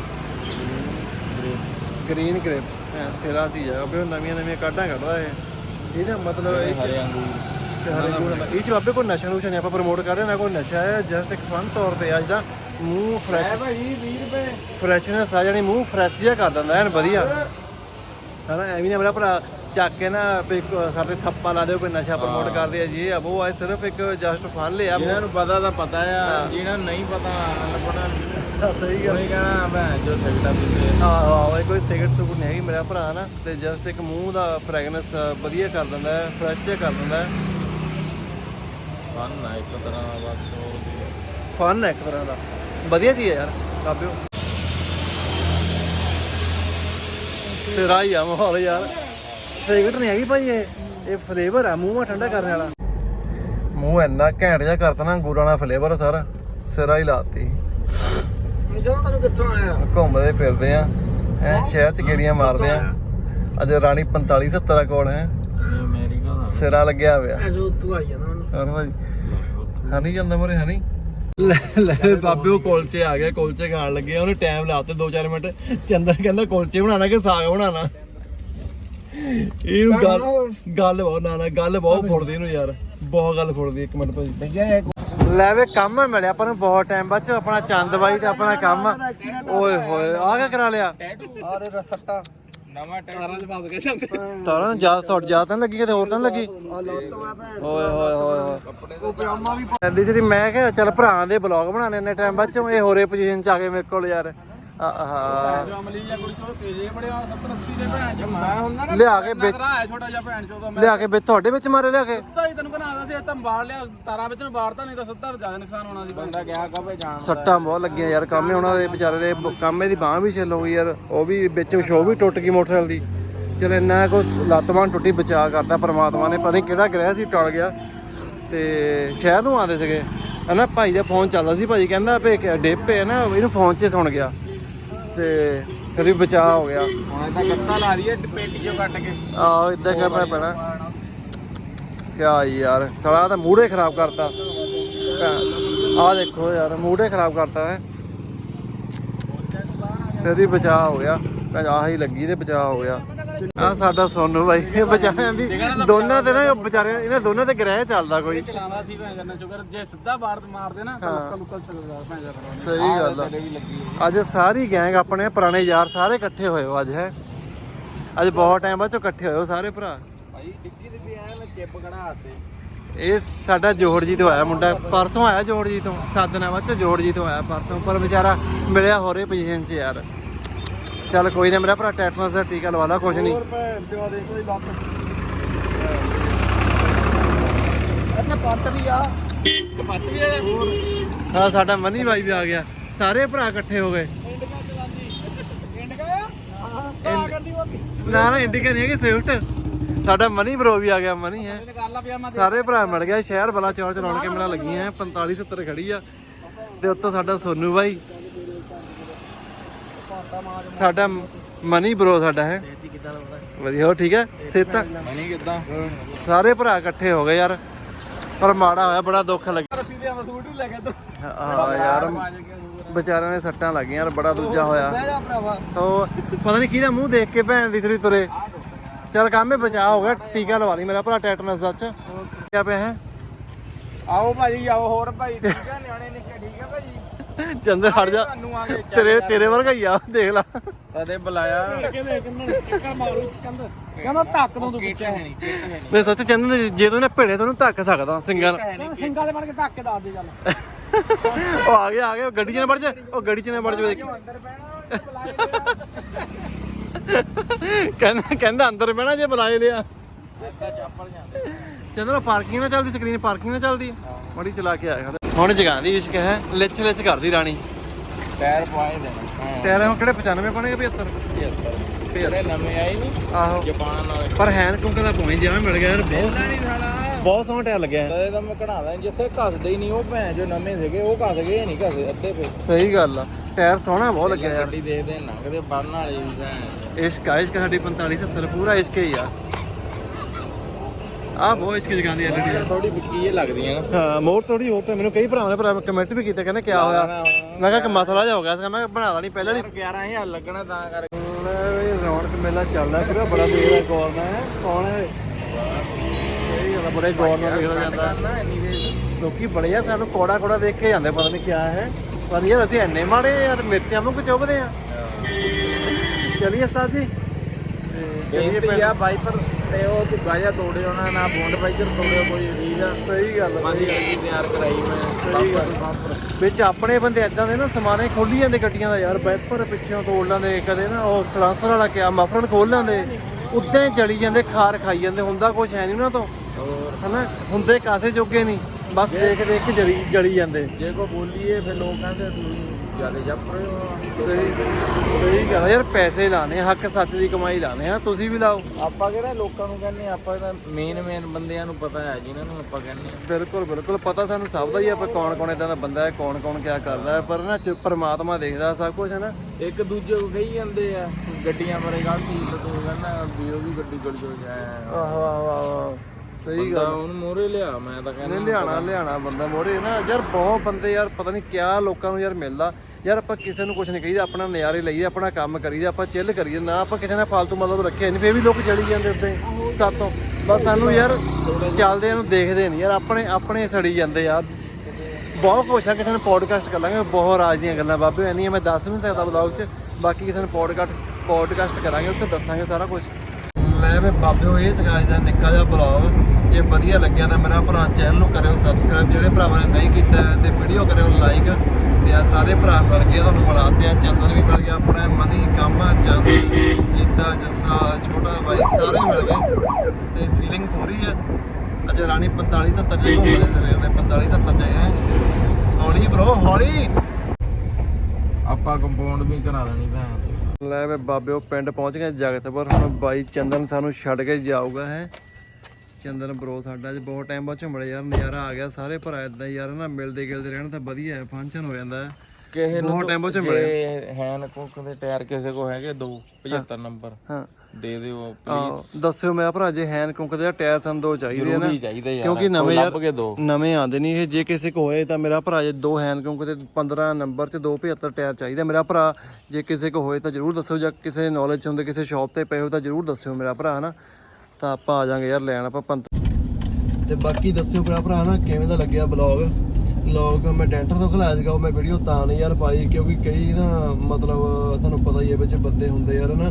ਗ੍ਰੀਨ ਗ੍ਰੇਪਸ ਸਿਰਾ ਦੀ ਆ। ਬਈ ਨਵੀਆਂ ਨਵੀਆਂ ਕਾਢਾਂ ਕੱਢਦਾ ਇਹ। ਇਹਦਾ ਮਤਲਬ ਇਹ ਹਰੇ ਅੰਗੂਰ। ਇਹ ਚ ਬਾਬੇ ਕੋਈ ਨਸ਼ਾ ਨੁਸ਼ਾ ਨਹੀਂ ਆਪਾਂ ਪ੍ਰਮੋਟ ਕਰ ਰਹੇ ਨਾ ਕੋਈ ਨਸ਼ਾ ਹੈ ਜਸਟ ਇੱਕ ਫਨ ਤੌਰ ਤੇ ਅੱਜ ਦਾ ਮੂੰਹ ਫਰੈਸ਼ ਭਾਈ 20 ਰੁਪਏ। ਫਰੈਸ਼ਨੈਸ ਆ ਜਾਣੀ ਮੂੰਹ ਫਰੈਸ਼ ਜਿਹਾ ਕਰ ਦਿੰਦਾ ਐਨ ਵਧੀਆ। ਹਨਾ ਐਵੇਂ ਨਾ ਮੇਰਾ ਭਰਾ ਚੱਕ ਕੇ ਨਾ ਵੀ ਸਾਡੇ ਥੱਪਾ ਲਾ ਦਿਓ ਕੋਈ ਨਸ਼ਾ ਪ੍ਰਮੋਟ ਕਰਦੇ ਆ ਜੀ ਆ ਉਹ ਆ ਸਿਰਫ ਇੱਕ ਜਸਟ ਫਨ ਲਿਆ ਜਿਹਨਾਂ ਨੂੰ ਪਤਾ ਤਾਂ ਪਤਾ ਆ। ਜਿਹਨਾਂ ਨੂੰ ਨਹੀਂ ਪਤਾ ਅਨਪੜਾ ਸਹੀ ਕੋਈ ਕਹਿਣਾ ਭੈਣ ਜੋ ਸਿਗਰਟਾਂ ਪੀਂਦੇ ਆਹੋ ਇਹ ਕੋਈ ਸਿਗਰਟ ਸੁਗਰਟ ਨਹੀਂ ਮੇਰਾ ਭਰਾ ਨਾ ਤੇ ਜਸਟ ਇੱਕ ਮੂੰਹ ਦਾ ਫ੍ਰੈਗਨੈਂਸ ਵਧੀਆ ਕਰ ਦਿੰਦਾ ਫਰੈਸ਼ ਜਿਹਾ ਕਰ ਦਿੰਦਾ। ਫਨ ਇੱਕ ਤਰ੍ਹਾਂ ਦਾ ਬਸ ਉਹ ਵੀ ਫਨ ਹੈ ਇੱਕ ਤਰ੍ਹਾਂ ਦਾ। ਵਧੀਆ ਚੀਜ਼ ਹੈ ਯਾਰ ਕਾਬਿਓ ਸਿਰਾ ਹੀ ਆ ਮਾਹੌਲ ਯਾਰ। ਸਿਗਰਟ ਨਹੀਂ ਹੈਗੀ ਭਾਈ ਇਹ। ਇਹ ਫਲੇਵਰ ਆ ਮੂੰਹ ਮਾ ਠੰਡਾ ਕਰਨ ਵਾਲਾ। ਮੂੰਹ ਇੰਨਾ ਘੈਂਟ ਜਿਹਾ ਕਰਤਾ ਨਾ ਅੰਗੂਰਾਂ ਦਾ ਫਲੇਵਰ ਸਾਰਾ। ਸਿਰਾ ਹੀ ਲਾਤੀ ਜਦੋਂ ਤੈਨੂੰ ਕਿੱਥੋਂ ਆਇਆ? ਘੁੰਮਦੇ ਫਿਰਦੇ ਆ। ਐ ਸ਼ਹਿਰ ਚ ਗੇੜੀਆਂ ਮਾਰਦੇ ਆ। ਅੱਜ ਰਾਣੀ 45 70 ਦਾ ਕੋਲ ਹੈ। ਸਿਰਾ ਲੱਗਿਆ ਹੋਇਆ। ਜੋ ਤੂੰ ਆਈ ਜਾਂਦਾ ਹੋਰ ਭਾਜੀ। ਹਨੀ ਜਾਂਦਾ ਮੋਰੇ ਹਨੀ। ਲੈ ਲੈ ਬਾਬੇ ਉਹ ਕੁਲਚੇ ਆ ਗਏ ਕੁਲਚੇ ਖਾਣ ਲੱਗੇ ਉਹਨੇ ਟਾਈਮ ਲਾਤੇ 2-4 ਮਿੰਟ। ਚੰਦਰ ਕਹਿੰਦਾ ਕੁਲਚੇ ਬਣਾਣਾ ਕਿ ਸਾਗ ਬਣਾਣਾ ਇਹਨੂੰ ਗੱਲ ਗੱਲ ਬਹੁਤ ਨਾ ਨਾ ਗੱਲ ਬਹੁਤ ਫੁੱਟਦੀ ਇਹਨੂੰ ਯਾਰ। ਬਹੁਤ ਗੱਲ ਫੁੱਟਦੀ ਇੱਕ ਮਿੰਟ ਭਾਜੀ। ਲੈ ਵੇ ਕੰਮ ਮਿਲਿਆ ਆਪਾਂ ਨੂੰ ਬਹੁਤ ਟਾਈਮ ਬਾਅਦ ਚ ਆਪਣਾ ਚੰਦ ਬਾਈ ਤੇ ਆਪਣਾ ਕੰਮ। ਓਏ ਹੋਏ ਆ ਕੀ ਕਰਾ ਲਿਆ? ਆ ਦੇ ਰਸੱਟਾ ਨਵਾਂ ਟਾਇਰਾਂ 'ਚ ਫਸ ਗਏ ਜਾਂਦੇ। ਤਾਰਾਂ ਜ਼ਿਆਦਾ ਤੁਹਾਡੀ ਜ਼ਿਆਦਾ ਤਾਂ ਨੀ ਲੱਗੀ ਕਿਤੇ ਹੋਰ ਤਾਂ ਨੀ ਲੱਗੀ? ਓਏ ਹੋਏ ਹੋਏ ਹੋਏ ਉਹ ਪਜਾਮਾ ਵੀ ਕਹਿੰਦੀ ਜਿਹੜੀ ਮੈਂ ਕਿਹਾ ਚੱਲ ਭਰਾ ਦੇ ਬਲੌਗ ਬਣਾਣੇ ਨੇ ਟਾਈਮ ਬਾਅਦ ਚ ਇਹ ਹੋਰੇ ਪੋਜੀਸ਼ਨ ਚ ਆ ਗਏ ਮੇਰੇ ਕੋਲ ਯਾਰ। ਆਹਾ। ਅਮਲੀ ਜਾਂ ਕੋਈ ਚਲੋ ਤੇਜੇ ਬੜਿਆ 70 80 ਦੇ ਭੈਣ ਚ ਮੈਂ ਹੁੰਦਾ ਨਾ ਲਿਆ ਕੇ ਵਿੱਚ ਆਇਆ ਛੋਟਾ ਜਿਹਾ ਭੈਣ ਚੋਦਾ ਮੈਂ। ਲਿਆ ਕੇ ਵਿੱਚ ਤੁਹਾਡੇ ਵਿੱਚ ਮਾਰੇ ਲਿਆ ਕੇ। ਸਿੱਧਾ ਹੀ ਤੈਨੂੰ ਕਹਣਾ ਸੀ ਤਾਂ ਬਾੜ ਲਿਆ ਤਾਰਾਂ ਵਿੱਚ ਨੂੰ ਬਾੜਤਾ ਨਹੀਂ ਤਾਂ ਸਿੱਧਾ ਜ਼ਿਆਦਾ ਨੁਕਸਾਨ ਹੋਣਾ ਸੀ। ਬੰਦਾ ਕਿਹਾ ਕਹਵੇ ਜਾਣ ਸੱਟਾਂ ਬਹੁਤ ਲੱਗੀਆਂ ਯਾਰ ਕਾਮੇ ਉਹਨਾਂ ਦੇ ਵਿਚਾਰੇ ਦੇ ਕਾਮੇ ਦੀ ਬਾਹ ਵੀ ਛਿੱਲ ਹੋ ਗਈ ਯਾਰ ਉਹ ਵੀ ਵਿੱਚ ਸ਼ੋ ਵੀ ਟੁੱਟ ਗਈ ਮੋਟਰਸਾਈਕਲ ਦੀ। ਚਲ ਇੰਨਾ ਕੋ ਲੱਤ ਬਾਂਹ ਟੁੱਟੀ ਬਚਾ ਕਰਦਾ ਪ੍ਰਮਾਤਮਾ ਨੇ ਪਤਾ ਨਹੀਂ ਕਿਹੜਾ ਗ੍ਰਹਿ ਸੀ ਟਲ ਗਿਆ। ਤੇ ਸ਼ਹਿਰ ਨੂੰ ਆਉਂਦੇ ਸੀਗੇ। ਹਨਾ ਭਾਈ ਦਾ ਫੋਨ ਚੱਲਦਾ ਸੀ ਭਾਈ ਕਹਿੰਦਾ ਵੀ ਕਿ ਡਿੱਪ ਹੈ ਨਾ ਇਹਨੂੰ ਫੋਨ 'ਚ ਸੁਣ ਗਿਆ। ਤੇ ਫਿਰ ਵੀ ਬਚਾ ਹੋ ਗਿਆ। ਹੁਣ ਤਾਂ ਗੱਤਾ ਲਾ ਦਈਏ ਪੇਟੀ ਚੋਂ ਕੱਟ ਕੇ। ਆਹੋ ਇਦਾਂ ਕਰਨਾ ਪੈਣਾ। ਕਿਆ ਯਾਰ ਸਾਲਾ ਤਾਂ ਮੂੜੇ ਖਰਾਬ ਕਰਤਾ। ਆਹ ਦੇਖੋ ਯਾਰ ਮੂੜੇ ਖਰਾਬ ਕਰਤਾ ਹੈ। ਫਿਰ ਵੀ ਬਚਾਅ ਹੋ ਗਿਆ। ਆਹ ਹੀ ਲੱਗੀ ਤੇ ਬਚਾਅ ਹੋ ਗਿਆ। ਆ ਸਾਡਾ ਸੋਨੂ ਬਾਈ ਇਹ ਵਿਚਾਰਿਆਂ ਦੀ ਦੋਨਾਂ ਤੇ ਨਾ ਵਿਚਾਰੇ ਇਹਨਾਂ ਦੋਨਾਂ ਤੇ ਗ੍ਰਹਿ ਚੱਲਦਾ ਕੋਈ। ਚਲਾਉਂਦਾ ਸੀ ਭੈਣ ਜੰਨਾ ਚੁਗਰ ਜੇ ਸਿੱਧਾ ਬਾੜ ਮਾਰਦੇ ਨਾ ਤਾਂ ਲੋਕਲ ਲੋਕਲ ਚੱਲਦਾ ਭੈਣ ਜੰਨਾ ਸਹੀ ਗੱਲ ਆ। ਵੀ ਲੱਗੀ ਅੱਜ ਸਾਰੀ ਗੈਂਗ ਆਪਣੇ ਪੁਰਾਣੇ ਯਾਰ ਸਾਰੇ ਇਕੱਠੇ ਹੋਏ ਹੋ ਅੱਜ ਹੈ। ਅੱਜ ਬਹੁਤ ਟਾਈਮ ਬਾਅਦ ਚੋਂ ਇਕੱਠੇ ਹੋਏ ਹੋ ਸਾਰੇ ਭਰਾ। ਭਾਈ ਡਿੱਗੀ ਤੇ ਵੀ ਆਇਆ ਮੈਂ ਚਿੱਪ ਕਢਾ ਤੇ। ਇਹ ਸਾਡਾ ਜੋੜ ਜੀ ਤੋਂ ਆਇਆ ਮੁੰਡਾ ਪਰਸੋਂ ਆਇਆ ਜੋੜ ਜੀ ਤੋਂ ਸੱਤ ਦਿਨਾਂ ਬਾਅਦ ਚ ਜੋੜ ਜੀ ਤੋਂ ਆਇਆ ਪਰਸੋਂ ਪਰ ਵਿਚਾਰਾ ਮਿਲਿਆ ਹੋਰੇ ਪੋਜੀਸ਼ਨ 'ਚ ਯਾਰ। ਚੱਲ ਕੋਈ ਨਾ ਮੇਰਾ ਭਰਾ ਟੈਟਨਸ ਦਾ ਟੀਕਾ ਲਵਾ ਲਾ ਕੁਛ ਨਹੀਂ। ਭੈਣ ਚੋ ਦੇਖੋ ਇਹ ਲੱਤ। ਅੱਛਾ ਪੱਟ ਵੀ ਆ। ਪੱਟ ਵੀ ਆ? ਹਾਂ ਸਾਡਾ ਮਨੀ ਬਾਈ ਵੀ ਆ ਗਿਆ। ਸਾਰੇ ਭਰਾ ਇਕੱਠੇ ਹੋ ਗਏ। ਇੰਡਕਾ ਚਲਾਉਂਦੀ। ਇੰਡਕਾ ਆ? ਕਰਦੀ ਨਾ ਨਾ ਇੰਡੀਕਾ ਨਹੀਂ ਹੈਗੀ ਸਵਿਫਟ। ਸਾਡਾ ਮਨੀ ਬ్రో ਵੀ ਆ ਗਿਆ ਮਨੀ ਹੈ। ਸਾਰੇ ਭਰਾ ਮਿਲ ਗਏ ਸ਼ਹਿਰ ਬਲਾ ਚੌੜ ਚਲਾਉਣ ਕੇ ਮੇਲਾ ਲੱਗੀਆਂ 45 70 ਖੜੀ ਆ। ਤੇ ਉੱਤੋਂ ਸਾਡਾ ਸੋਨੂ ਬਾਈ। ਸਾਡਾ ਮਨੀ ਬ్రో ਸਾਡਾ ਹੈ। ਵਧੀਆ ਹੋ ਠੀਕ ਹੈ? ਸੇਤਾ ਮਨੀ ਕਿੱਦਾਂ? ਸਾਰੇ ਭਰਾ ਇਕੱਠੇ ਹੋ ਗਏ ਯਾਰ ਪਰ ਮਾੜਾ ਹੋਇਆ ਬੜਾ ਦੁੱਖ ਲੱਗਿਆ ਰੱਸੀ ਦੇ ਆਵਾ ਸੂਟ ਵੀ ਲੈ ਕੇ ਤੂੰ ਹਾਂ ਯਾਰ ਵਿਚਾਰਿਆਂ ਦੇ ਸੱਟਾਂ ਲੱਗੀਆਂ ਯਾਰ ਬੜਾ ਦੂਜਾ ਹੋਇਆ। ਉਹ ਪਤਾ ਨਹੀਂ ਕਿਹਦਾ ਮੂੰਹ ਦੇਖ ਕੇ ਭੈਣ ਦੀ ਸਰੀ ਤੁਰੇ। ਚੱਲ ਕੰਮ ਬਚਾ ਹੋ ਗਿਆ ਟੀਕਾ ਲਵਾ ਲਈ ਮੇਰਾ ਭਰਾ ਟੈਟਨਸ ਦਾ ਚ ਕਿਆ ਪਿਆ ਹੈ? ਆਓ ਭਾਜੀ ਆਓ ਹੋਰ ਭਾਈ ਠੀਕ ਆ ਨਿਆਣੇ ਨਿੱਕੇ ਠੀਕ ਆ ਭਾਜੀ? ਚੰਦਰ ਹਟ ਜਾ। ਤੁਹਾਨੂੰ ਆ ਕੇ ਤੇਰੇ ਤੇਰੇ ਵਰਗਾ ਹੀ ਆ ਦੇਖ ਲਾ। ਕਦੇ ਬੁਲਾਇਆ। ਕਹਿੰਦੇ ਕਹਿੰਦੇ ਚੱਕਰ ਮਾਰੂ ਕਹਿੰਦਾ ਕਹਿੰਦਾ ਧੱਕ ਨੂੰ ਤੂੰ ਕਿੱਟ ਹੈ ਨਹੀਂ ਕਿੱਟ ਹੈ ਮੈਂ ਸੱਚ ਚੰਦਰ ਨੇ ਜੇ ਤੂੰ ਨੇ ਭੇੜੇ ਤੈਨੂੰ ਧੱਕ ਸਕਦਾ ਸਿੰਗਲ। ਨਹੀਂ ਸਿੰਘਾਂ ਦੇ ਬਣ ਕੇ ਧੱਕ ਦੱਸ ਦੇ ਚੱਲ। ਉਹ ਆ ਗਿਆ ਆ ਗਿਆ ਉਹ ਗੱਡੀ 'ਚ ਨਾ ਵੜ ਜਾ ਉਹ ਗੱਡੀ 'ਚ ਨਾ ਵੜ ਜਾ ਦੇਖ ਅੰਦਰ ਬਹਿਣਾ ਬੁਲਾਏ ਕਹਿੰਦਾ ਕਹਿੰਦਾ ਅੰਦਰ ਬਹਿਣਾ ਜੇ ਬੁਲਾਏ ਲਿਆ ਇੱਦਾਂ ਚੱਪਲ ਜਾਂਦੇ। ਚੰਦਰ ਪਾਰਕਿੰਗ ਨਾ ਚੱਲਦੀ ਸਕਰੀਨ ਪਾਰਕਿੰਗ ਨਾ ਚੱਲਦੀ ਮੜੀ ਚਲਾ ਕੇ ਆਇਆ ਹੁਣ ਜਗ੍ਹਾ ਦੀ ਵਿਸ਼ਕ ਹੈ ਲਿਚ ਲਿਚ ਕਰਦੀ ਰਾਣੀ। ਟਾਇਰ ਪਾਏ ਦੇਣਾ ਟਾਇਰ ਹੁਣ ਕਿਹੜੇ 95 ਪਾਉਣੇ ਕਿ 75 ਜਿਹੜੇ ਨਵੇਂ ਆਏ ਨਹੀਂ ਆਹੋ। ਜਾਪਾਨ ਵਾਲੇ। ਪਰ ਹੈਂਡ ਕੁੰਕ ਦਾ ਪੁਆਇੰਟ ਜਿਹਾ ਮਿਲ ਗਿਆ ਯਾਰ ਬਹੁਤ ਬਹੁਤ ਸੋਹਣਾ ਟਾਇਰ ਲੱਗਿਆ। ਤਾਂ ਮੈਂ ਕਢਾਦਾ ਜਿੱਥੇ ਘਸਦੇ ਹੀ ਨਹੀਂ ਉਹ ਭੈਣ ਜੋ ਨਵੇਂ ਸੀਗੇ ਉਹ ਘਸ ਗਏ ਨਹੀਂ ਘਸੇ ਅੱਧੇ ਪੇ ਸਹੀ ਗੱਲ ਆ। ਟਾਇਰ ਸੋਹਣਾ ਬਹੁਤ ਲੱਗਿਆ ਯਾਰ। ਗੱਡੀ ਦੇਖਦੇ ਲੰਘਦੇ ਬਣਨ ਵਾਲੇ ਇਸ਼ਕ ਆ ਇਸ਼ਕ ਸਾਡੀ 45 70 ਪੂਰਾ ਇਸ਼ਕ ਹੀ ਆ। ਆ ਬਹੁਤ ਇਸ਼ਕ ਜਗਾਉਂਦੀ ਐ ਗੱਡੀ ਥੋੜੀ ਬਿੱਕੀ ਇਹ ਲੱਗਦੀਆਂ ਨਾ। ਹਾਂ ਮੋੜ ਥੋੜੀ ਹੋਰ ਤੇ ਮੈਨੂੰ ਕਈ ਭਰਾਵਾਂ ਨੇ ਕਮੈਂਟ ਵੀ ਕੀਤੇ ਕਹਿੰਦੇ ਕਿਆ ਹੋਇਆ। ਮੈਂ ਕਿਹਾ ਕਿ ਮਸਲਾ ਜਿਹਾ ਹੋ ਗਿਆ ਸੀ ਮੈਂ ਬਣਾ ਨਹੀਂ ਪਹਿਲਾਂ ਨਹੀਂ 11000 ਲੱਗਣਾ ਤਾਂ ਕਰਕੇ। ਰੌਣਕ ਮੇਲਾ ਚੱਲਦਾ ਫਿਰ ਬੜਾ ਦੇਰ ਹੈ ਗੌਰ ਹੈ ਕੌਣ ਹੈ ਗੱਲ ਆ, ਬੜੇ ਗੌਰ ਨਾਲ ਦੇਖਦਾ ਜਾਂਦਾ। ਨਾ ਦੇ ਲੋਕੀ ਬੜੇ ਆ ਸਾਨੂੰ ਕੋੜਾ ਕੋੜਾ ਦੇਖ ਕੇ ਜਾਂਦੇ ਪਤਾ ਨਹੀਂ ਕਿਆ ਹੈ। ਪਰ ਯਾਰ ਅਸੀਂ ਐਨੇ ਮਾੜੇ ਯਾਰ ਮਿਰਚਾਂ ਨੂੰ ਚੁੱਭਦੇ ਆ। ਚਲਿਏ ਸਾਹਿਬ ਜੀ। ਤੇ ਚਲੀਏ ਆ ਵਾਈਪਰ ਤੇ ਉਹ ਧੁੱਗਾ ਜਿਹਾ ਤੋੜੇ ਉਹਨਾਂ ਨਾ ਬੌਂਡ ਵਾਈਪਰ ਤੋੜਿਆ ਕੋਈ ਆ। ਸਹੀ ਗੱਲ ਗੱਡੀ ਤਿਆਰ ਕਰਾਈ ਮੈਂ ਸਹੀ ਗੱਲ। ਵਿੱਚ ਆਪਣੇ ਬੰਦੇ ਐਦਾਂ ਦੇ ਨਾ ਸਮਾਨੇ ਖੋਲੀ ਜਾਂਦੇ ਗੱਡੀਆਂ ਦਾ ਯਾਰ ਬੈਪਰ ਪਿੱਛੋਂ ਤੋੜ ਲੈਂਦੇ ਕਦੇ ਨਾ ਉਹ ਸਲਾਂਸਰ ਵਾਲਾ ਕਿਆ ਮਫਰਨ ਖੋਲ ਲੈਂਦੇ ਉੱਦਾਂ ਹੀ ਜਲੀ ਜਾਂਦੇ ਖਾਰ ਖਾਈ ਜਾਂਦੇ ਹੁੰਦਾ ਕੁਝ ਹੈ ਨਹੀਂ ਉਹਨਾਂ ਤੋਂ। ਹਨਾ? ਹੁੰਦੇ ਕਾਸੇ ਜੋਗੇ ਨਹੀਂ ਬਸ ਦੇਖ ਦੇਖ ਕੇ ਜਲੀ ਜਲੀ ਜਾਂਦੇ। ਜੇ ਕੋ ਬੋਲੀਏ ਫਿਰ ਲੋਕ ਕਹਿੰਦੇ ਜ਼ਿਆਦਾ ਜੱਪ ਰਹੇ ਹੋ ਸਹੀ ਸਹੀ ਗੱਲ ਆ ਯਾਰ ਪੈਸੇ ਲਾਣੇ ਹੱਕ ਸੱਚ ਦੀ ਕਮਾਈ ਲਾਣੇ ਆ ਤੁਸੀਂ ਵੀ ਲਾਓ। ਆਪਾਂ ਕਿਹੜਾ ਲੋਕਾਂ ਨੂੰ ਕਹਿੰਦੇ ਆ, ਆਪਾਂ ਤਾਂ ਮੇਨ ਮੇਨ ਬੰਦਿਆਂ ਨੂੰ ਪਤਾ ਹੈ ਜਿਨ੍ਹਾਂ ਨੂੰ ਆਪਾਂ ਕਹਿੰਦੇ ਆ। ਬਿਲਕੁਲ ਬਿਲਕੁਲ ਪਤਾ ਸਾਨੂੰ ਸਭ ਦਾ ਹੀ ਆ ਪਰ ਕੌਣ ਕੌਣ ਇਦਾਂ ਦਾ ਬੰਦਾ ਹੈ ਕੌਣ ਕੌਣ ਕਿਆ ਕਰਦਾ ਹੈ ਪਰ ਨਾ ਚ- ਪ੍ਰਮਾਤਮਾ ਦੇਖਦਾ ਸਭ ਕੁਝ ਹੈ ਨਾ। ਇੱਕ ਦੂਜੇ ਨੂੰ ਕਹੀ ਜਾਂਦੇ ਆ ਗੱਡੀਆਂ ਬਾਰੇ ਗਲਤੀ ਤੇ ਤੂੰ ਕਹਿੰਦਾ ਵੀ ਉਹ ਵੀ ਗੱਡੀ ਗੱਡੀ ਹੋ ਜਾਏ। ਆਹੋ ਆਹੋ ਆਹੋ ਸਹੀ ਗੱਲ ਉਹਨੂੰ ਮੋਰੇ ਲਿਆ ਮੈਂ ਤਾਂ ਕਹਿੰਦਾ ਨਹੀਂ ਲਿਆਣਾ ਲਿਆਣਾ ਬੰਦਾ ਮੋਰੇ ਨਾ ਯਾਰ ਬਹੁਤ ਬੰਦੇ ਯਾਰ ਪਤਾ ਨਹੀਂ ਕਿਆ ਲੋਕਾਂ ਨੂੰ ਯਾਰ ਮਿਲਦਾ। ਯਾਰ ਆਪਾਂ ਕਿਸੇ ਨੂੰ ਕੁਝ ਨਹੀਂ ਕਹੀਦਾ, ਆਪਣਾ ਨਜ਼ਾਰੇ ਲਈਏ ਆਪਣਾ ਕੰਮ ਕਰੀਏ ਆਪਾਂ ਚਿੱਲ ਕਰੀਏ। ਨਾ ਆਪਾਂ ਕਿਸੇ ਨਾਲ ਫालतू ਮਤਲਬ ਰੱਖਿਆ ਨਹੀਂ ਫੇਰ ਵੀ ਲੋਕ ਚੜੀ ਜਾਂਦੇ ਉੱਤੇ ਸਾਤੋਂ। ਬਸ ਸਾਨੂੰ ਯਾਰ ਚੱਲਦੇ ਨੂੰ ਦੇਖਦੇ ਨਹੀਂ ਯਾਰ ਆਪਣੇ ਆਪਣੇ ਸੜੀ ਜਾਂਦੇ ਯਾਰ ਬਹੁਤ ਕੁਛ ਆ, ਕਿਸੇ ਨੂੰ ਪੋਡਕਾਸਟ ਕਰ ਲਾਂਗੇ, ਬਹੁਤ ਰਾਜ ਦੀਆਂ ਗੱਲਾਂ, ਬਾਬੇ, ਇੰਨੀਆਂ ਮੈਂ ਦੱਸ ਵੀ ਨਹੀਂ ਸਕਦਾ ਵਲੌਗ 'ਚ। ਬਾਕੀ ਕਿਸੇ ਨੂੰ ਪੋਡਕਾਸਟ ਪੋਡਕਾਸਟ ਕਰਾਂਗੇ, ਉੱਥੇ ਦੱਸਾਂਗੇ ਸਾਰਾ ਕੁਝ ਲੈ ਵੇ ਬਾਬਿਓ ਇਹ ਸਿਖਾਇਆ ਦਾ ਨਿੱਕਾ ਜਿਹਾ ਬਲੌਗ ਜੇ ਵਧੀਆ ਲੱਗਿਆ ਤਾਂ ਮੇਰਾ ਭਰਾ ਚੈਨਲ ਨੂੰ ਕਰਿਓ ਸਬਸਕ੍ਰਾਈਬ ਜਿਹੜੇ ਭਰਾਵਾਂ ਨੇ ਨਹੀਂ ਕੀਤਾ ਹੈ ਤੇ ਵੀਡੀਓ ਕਰਿਓ ਲਾਈਕ ਤੇ ਆ, ਸਾਰੇ ਭਰਾ ਮਿਲ ਗਏ ਤੁਹਾਨੂੰ ਮਿਲਾਤੇ ਆ, ਚੰਦਨ ਵੀ ਮਿਲ ਗਿਆ ਆਪਣਾ, ਮਨੀ, ਕਾਮਾ, ਚੰਦ, ਜੀਤਾ, ਜੱਸਾ, ਛੋਟਾ ਬਾਈ, ਸਾਰੇ ਮਿਲ ਗਏ ਤੇ ਫੀਲਿੰਗ ਪੂਰੀ ਆ। ਅੱਜ ਰਾਣੀ 45 70 ਜੇ ਘੁੰਮਦੇ ਸਵੇਰ ਦੇ 45 70 ਚ ਆਏ ਹੌਲੀ ਬ్రో ਹੌਲੀ। ਆਪਾਂ ਕੰਪਾਊਂਡ ਵੀ ਕਰਾ ਲੈਣੀ ਭੈਣ। ਲੈ ਵੇ ਬਾਬਿਓ, ਪਿੰਡ ਪਹੁੰਚ ਗਏ ਜਗਤਪੁਰ, ਹੁਣ ਬਾਈ ਚੰਦਨ ਸਾਨੂੰ ਛੱਡ ਕੇ ਜਾਊਗਾ ਹੈ। ਚੰਦਨ ਬ్రో ਸਾਡਾ ਅੱਜ ਬਹੁਤ ਟਾਈਮ ਬਾਅਦ ਝੁੰਮੜੇ ਯਾਰ ਨਜ਼ਾਰਾ ਆ ਗਿਆ ਸਾਰੇ ਭਰਾ ਇਦਾਂ ਯਾਰ ਨਾ ਮਿਲਦੇ ਗਿਲਦੇ ਰਹਿਣ ਤਾਂ ਵਧੀਆ ਹੈ ਫੰਕਸ਼ਨ ਹੋ ਜਾਂਦਾ ਹੈ। ਕਿਸੇ ਨੂੰ ਬਹੁਤ ਟਾਈਮ ਬਾਅਦ ਝੁੰਮੜੇ ਹੈਨ ਕੁੱਕ ਦੇ ਟਾਇਰ ਕਿਸੇ ਕੋ ਹੈਗੇ ਦੋ 75 ਨੰਬਰ ਹਾਂ। ਦੇ ਦਿਓ ਆਹੋ, ਦੱਸਿਓ ਮੇਰਾ ਭਰਾ ਜੇ ਹੈਨ ਕਿਉਂਕਿ ਦੇ ਟਾਇਰ ਸਾਨੂੰ ਦੋ ਚਾਹੀਦੇ ਨਾ। ਪਲੀਜ਼ ਕਿਉਂਕਿ ਨਵੇਂ ਲੱਭ ਕੇ ਦੋ। ਨਵੇਂ ਆਉਂਦੇ ਨਹੀਂ ਇਹ ਜੇ ਕਿਸੇ ਕੋ ਹੋਏ ਤਾਂ ਮੇਰਾ ਭਰਾ ਜੇ ਦੋ ਹੈਨ ਕਿਉਂਕਿ ਤੇ 15 ਨੰਬਰ ਚ 275 ਟਾਇਰ ਚਾਹੀਦਾ ਮੇਰਾ ਭਰਾ ਜੇ ਕਿਸੇ ਕੋ ਹੋਏ ਤਾਂ ਜਰੂਰ ਦੱਸਿਓ ਜਾਂ ਕਿਸੇ ਨੌਲੇਜ ਹੁੰਦੇ ਕਿਸੇ ਸ਼ਾਪ ਤੇ ਪਏ ਹੋ ਤਾਂ ਜਰੂਰ ਦੱਸਿਓ ਮੇਰਾ ਭਰਾ ਹਨਾ? ਤਾਂ ਆਪਾਂ ਆ ਜਾਾਂਗੇ ਯਾਰ, ਲੈਣ ਆਪਾਂ ਪੰਤ ਤੇ ਬਾਕੀ ਦੱਸਿਓ ਮੇਰਾ ਭਰਾ ਨਾ, ਕਿਵੇਂ ਦਾ ਲੱਗਿਆ ਬਲੌਗ ਬਲੌਗ ਮੈਂ ਡੈਂਟਰ ਤੋਂ ਖਲਾਇਆ ਸੀਗਾ, ਉਹ ਮੈਂ ਵੀਡੀਓ ਤਾਂ ਨਹੀਂ ਯਾਰ ਪਾਈ, ਕਿਉਂਕਿ ਕਈ ਨਾ ਮਤਲਬ ਤੁਹਾਨੂੰ ਪਤਾ ਹੀ ਹੈ ਵਿੱਚ ਬੰਦੇ ਹੁੰਦੇ ਯਾਰ ਨਾ,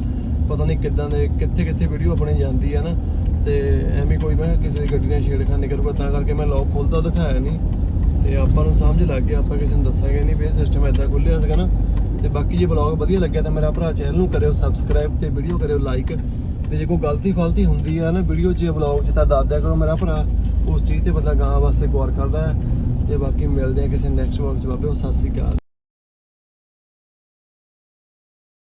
ਪਤਾ ਨਹੀਂ ਕਿੱਦਾਂ ਦੇ, ਕਿੱਥੇ ਕਿੱਥੇ ਵੀਡੀਓ ਆਪਣੀ ਜਾਂਦੀ ਹੈ ਨਾ। ਤੇ ਐਵੇਂ ਕੋਈ ਮੈਂ ਕਿਸੇ ਦੀ ਗੱਡੀ ਨਾਲ ਛੇੜਖਾਨੀ ਕਰੂਗਾ, ਤਾਂ ਕਰਕੇ ਮੈਂ ਲੌਕ ਖੋਲਦਾ, ਦਿਖਾਇਆ ਨਹੀਂ। ਤੇ ਆਪਾਂ ਨੂੰ ਸਮਝ ਲੱਗ ਗਿਆ, ਆਪਾਂ ਕਿਸੇ ਨੂੰ ਦੱਸਾਂਗੇ ਨਹੀਂ ਵੀ ਇਹ ਸਿਸਟਮ ਐਦਾਂ ਖੁੱਲਿਆ ਸੀਗਾ ਨਾ। ਤੇ ਬਾਕੀ ਜੇ ਬਲੌਗ ਵਧੀਆ ਲੱਗਿਆ ਤਾਂ ਮੇਰਾ ਭਰਾ ਚੈਨਲ ਨੂੰ ਕਰਿਓ ਸਬਸਕ੍ਰਾਈਬ ਤੇ ਵੀਡੀਓ ਕਰਿਓ ਲਾਈਕ ਤੇ ਜੇ ਕੋਈ ਗਲਤੀ ਫਲਤੀ ਹੁੰਦੀ ਆ ਨਾ ਵੀਡੀਓ 'ਚ ਬਲੌਗ 'ਚ ਤਾਂ ਦੱਸ ਦਿਆ ਕਰੋ ਮੇਰਾ ਭਰਾ, ਉਸ ਚੀਜ਼ ਤੇ ਬੰਦਾ ਗਾਂ ਵਾਸਤੇ ਗੌਰ ਕਰਦਾ ਹੈ। ਤੇ ਬਾਕੀ ਮਿਲਦੇ ਆ ਕਿਸੇ ਨੈਕਸਟ ਵਲੌਗ 'ਚ ਬਾਬੇ, ਸਤਿ ਸ੍ਰੀ ਅਕਾਲ।